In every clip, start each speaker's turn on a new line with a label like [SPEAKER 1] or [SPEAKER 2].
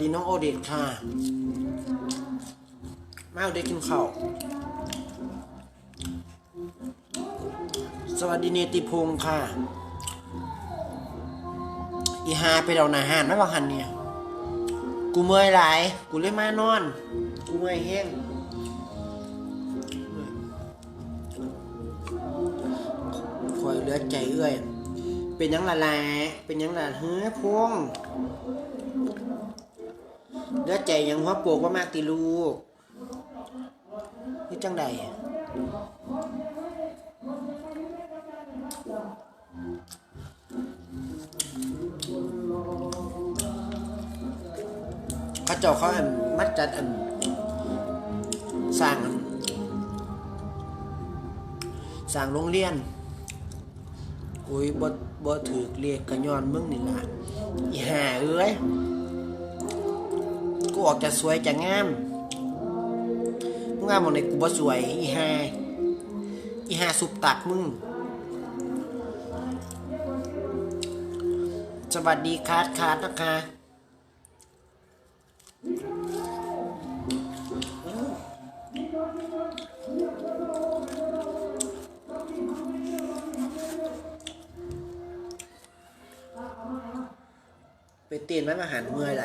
[SPEAKER 1] ดีน้องโอเดตค่ะ มาเอาเด็กกินข้าวสวัสดีเนติพงศ์ค่ะ อีหาไปเราหนาหานไม่ว่าหันเนี่ย กูเมื่อยหลาย กูเลยมานอน กูเมื่อยแห้งคอยเลือดใจเอื้อย เป็นยังละลายเป็นยังละเฮ้ยพวง เลือใจยังหัวโปกว่ามากติลูกนี่จังใดเขาเจ้าเขาอันมัดจัดอันสร้างอันสร้างโรงเรียนอุ้ยบ่บ่ถือเรียกกระยอนมึงนี่ล่ะอีห่าเอ้ย กูออกจะสวยจะงามมึงงามหมดในกูบ่สวยอีห่าอีห่าสุบตักมึง สวัสดีคาร์ดคาร์ดนะคะไปตีนมันมาหันเมื่อไห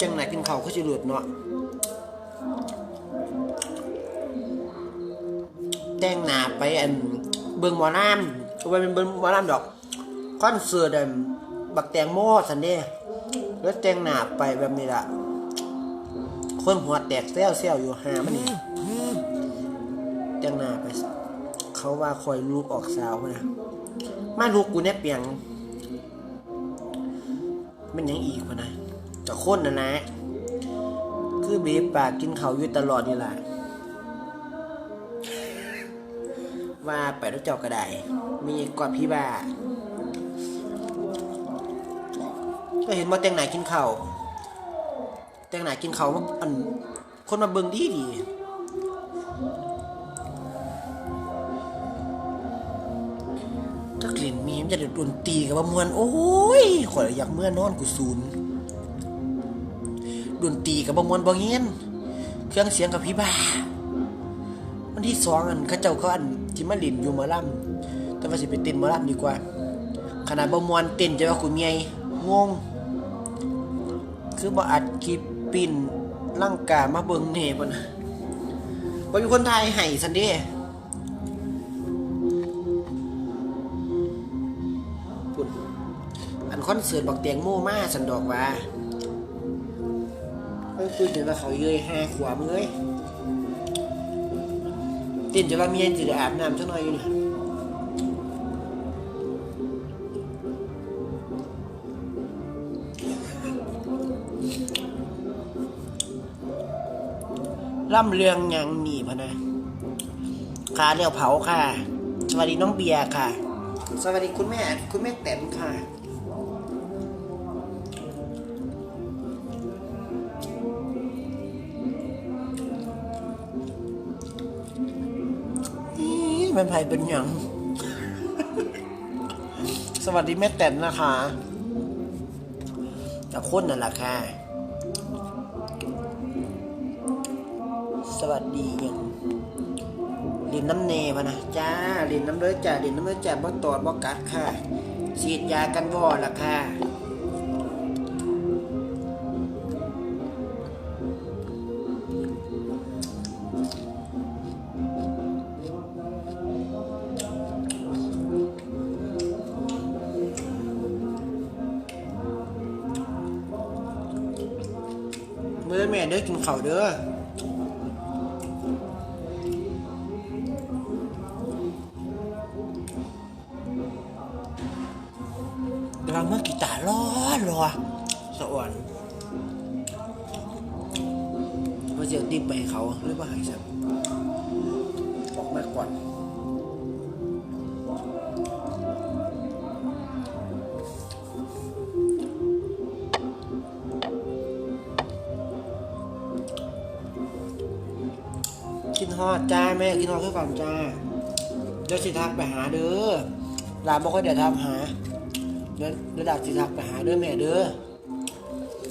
[SPEAKER 1] จังไหนกินเขาก็จะหลุดเนาะแต่งหนาไปอันเบิงหมอน้ำเอาไปเป็นเบิงหมอน้ำดอกคอนเสิร์ตอันบักแตงโมสันเด้แล้วแต่งหนาไปแบบนี้ละคนหัวแตกเซลเซลอยู่หามันนี่แต่งหนาไป เขาว่าคอยลูกออกสาวนะมาลูกกูเนี่ยเปียงมันยังอีกวะนะ จะค้นนะนะ คือบีบปากกินเขาอยู่ตลอดนี่แหละว่าไปแล้เจ้ากระไดมีกอดพี่บ้า ก็เห็นว่าแตงไหนกินเขาวแตงไหนกินเขาวมันอันคนมาเบิ่งดีดีถ้ากลิ่นมีมันจะเดือดดนตีกับว่ามวน โอ้ยข่อยอยากเมื่อนอนกูศูนย์ ดนตรีกับบ่มวนบ่เงี้ยนเครื่องเสียงกับพี่บ้าวันที่สองอันเขาเจ้าเขาอันที่มาลินอยู่มอลำแต่ว่าสิไปเต้นมอลำดีกว่า ขนาดบ่มวนเต้นจะว่ากูเมียงง คือบ่อัดคลิปปินร่างกามาเบิ่งเน่ปนะบ่มีคนไทยให้ซันเด้อันคอนเสิร์ตบอกเตียงโม่มาสันดอกว่า เพิ่งคุยถึงว่าเขาเยยห้าขวบเงยตินจะว่ามียจะได้อาบน้ำสักหน่อยอยู่นี่ล่ำเรืองยังหนีพนะขาเรียวเผาค่ะ สวัสดีน้องเบียร์ค่ะ สวัสดีคุณแม่คุณแม่แต้มค่ะ เป็นไผ่เป็นหยัง สวัสดีแม่แต้มนะคะจะคนนั่นแหละค่ะ สวัสดียังลินน้ำเนพะนะจ้าลินน้ำเลือดจ้าลินน้ำเลือดจ้าบ่ตอดบ่กัดค่ะฉีดยากันวอละค่ะ เด้อกินข้าวเด้อกำลังเมื่อกีตาร้อนรอสะอ่อนว่าจะตีไปเขาหรือว่าหายสักออกมาก่อน อดจ้าแม่กินฮอดเพื่อก่อนจ้าเดี๋ยวสิทักไปหาเด้อหลานบ่ค่อยได้ทำหาเดี๋ยวเดี๋ยวดาสิทักไปหาเด้อแม่เด้อ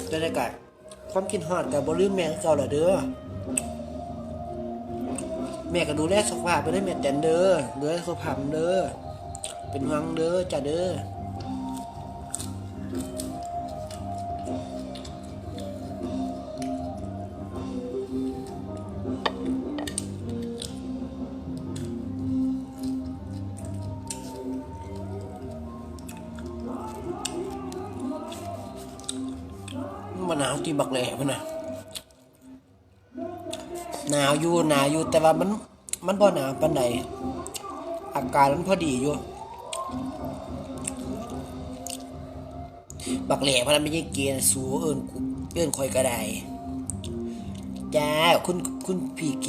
[SPEAKER 1] จะได้กัดความคิดฮอดกับบ่ลืมแม่เก่าละเด้อแม่ก็ดูแลสุขภาพไปได้แม่แตนเด้อดูแลสุขภาพเด้อเป็นห่วงเด้อจ้าเด้อาวที่บักแหล่มันนะหนาวอยู่หนาวอยู่แต่ว่ามันมันพอหนาวปานใดอากาศมันพอดีอยู่ บักแหล่พนันไม่ใช่เกียร์สูเอิญเอิญคอยกระไดจ้าคุณคุณพี่เก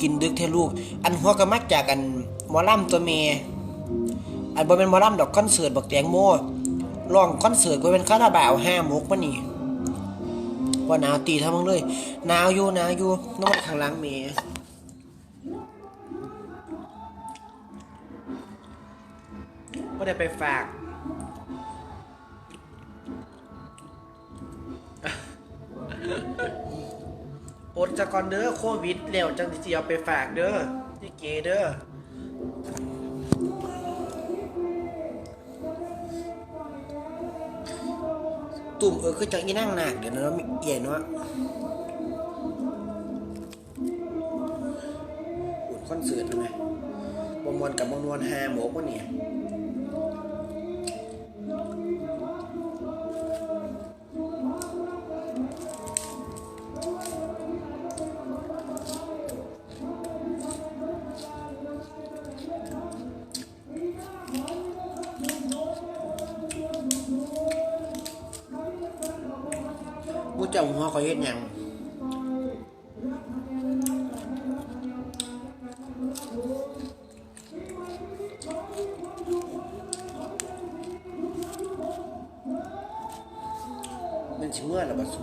[SPEAKER 1] กินดึกเทลูก อันหัวก็มักจากอันมอลำตัวเม อันบ่เป็นมอลำดอกคอนเสิร์ตบักแตงโม ร้องคอนเสิร์ตบ่เป็นคาราบาวห้าหมกปะนี่ว่าหนาวตีทั้งมึงเลยหนาวอยู่หนาวอยู่นอนข้างหลังเมบ่ได้ไปฝากอดจะก่อนเด้อโควิดแล้วจังสิเอาไปฝากเด้อพี่เกเด้อ ตุ่มเออคือจังอีนั่งหนักเดี๋ยวนะใหญ่เนาะอุ่นคอนเสิร์ตทำไมบมวนกับบมวนฮาหมกวะเนี่ย มูเจ้าหัวเขาเฮ็ดหยังมันชิเมื่อละบัสู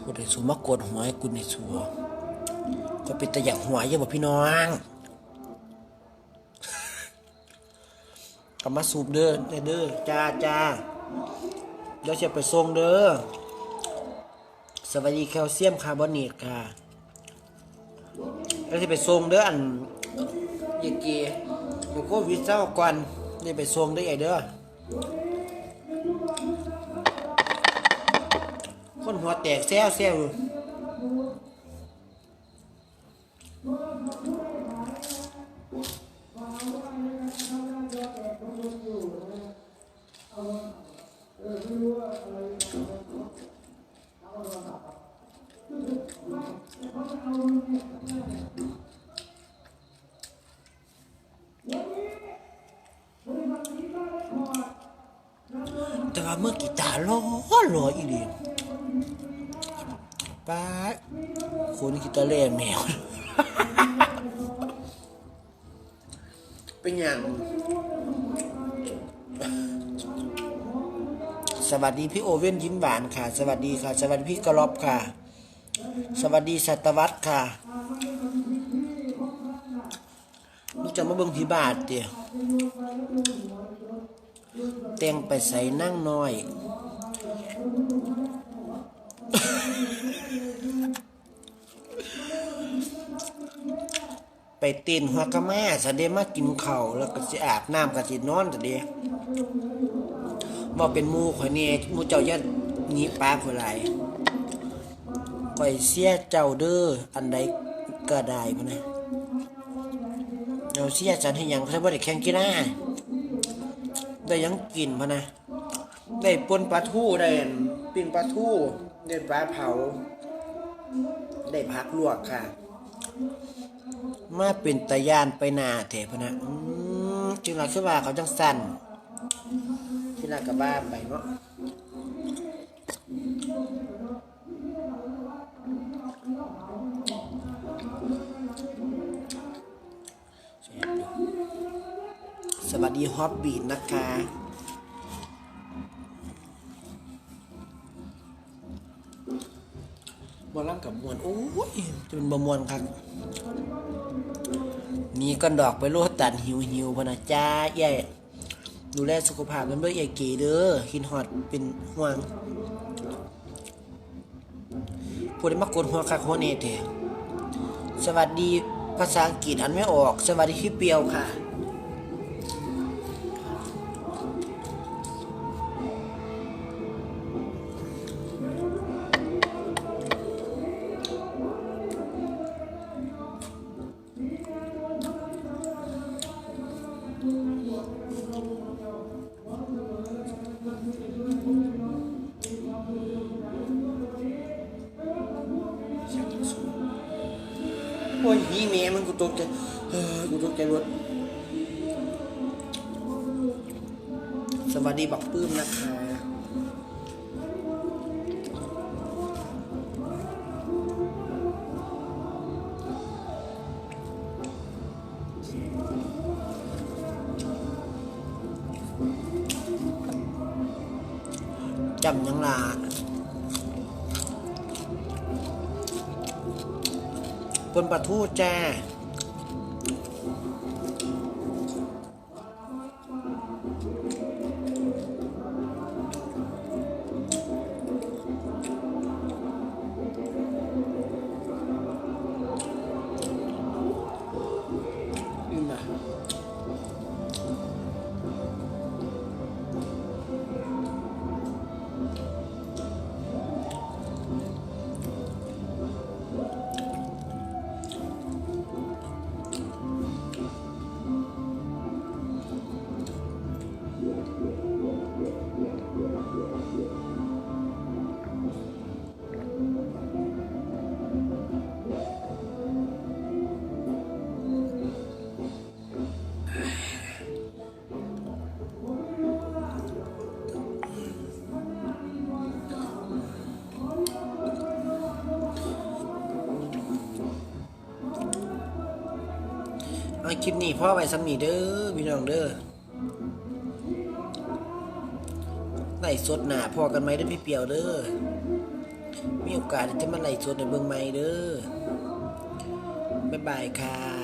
[SPEAKER 1] พูดให้สูมากดหัวให้กูในสัวก็เป็นตะอย่ากหัวเยอะบ่พี่น้อง กลับมาสูบเด้อเด้อจ้าจ้าเดี๋ยวจะไปส่งเด้อสวัสดีแคลเซียมคาร์บอเนตค่ะแล้วจะไปส่งเด้ออันยายเกีอยู่โควิดเจ้าก่อนนี่ไปส่งได้อไงเด้อคนหัวแตกแซวแซวอยู่ แต่ว่าเมื่อกีตาร์รอรออีเลียนป้าดคนกีตาร์เล่แมว เป็นอย่างสวัสดีพี่โอเว่นยิ้มหวานค่ะ สวัสดีค่ะ สวัสดีพี่กระลอบค่ะ สวัสดีสัตวัตค่ะมึงจะมาเบิ่งพี่บาทเดียว แต่งไปใส่นั่งน้อย ไปต้นหัวกะแม่สะเดมากินเข้าแล้วก็สิอาบน้ำก็สินอนสะเดบ่เป็นมูข่อยนี่มูเจ้าย่าหนีปลาข่อยหลข่อยเสียเจ้าเด้ออันใดก็ได้พนะเราเสียจันให้ยังเขาบ่ได้แข่งกีฬา ได้ยังกินพุ่นนะ ได้ปนปลาทูได้ปิ้งปลาทูได้ปลาเผา ได้พักลวกค่ะ มาเป็นตะยานไปนาเถพะนะอืมจึงเราคิดว่าเขาจังสั่นที่นากระบ้าไปเนาะ มีฮอปบีดนะคะกับมวน โอ้ยจะเป็นบมวนครับมีก้อนดอกไปโลดตันหิวหิวพนะจ้าใหญ่ดูแลสุขภาพกันด้วยใหญ่เก๋เด้อคินฮอดเป็นห่วงพูดได้มากดหัวคักหัวเนเถสวัสดีภาษาอังกฤษอันไม่ออก สวัสดีพี่เปียวค่ะ เมมันกูตกใจเฮ้ยกูตกใจรถสวัสดีบักปื้มนะคะจำยังลาปนปลาทูแจ้ เอาคลิปนี้พ่อไปสมีเด้อพี่น้องเด้อไล่สดหนาพอกันไหมเด้อพี่เปียวเด้อมีโอกาสจะมาไล่สดในเบืองไม้เด้อบ๊ายบายค่ะ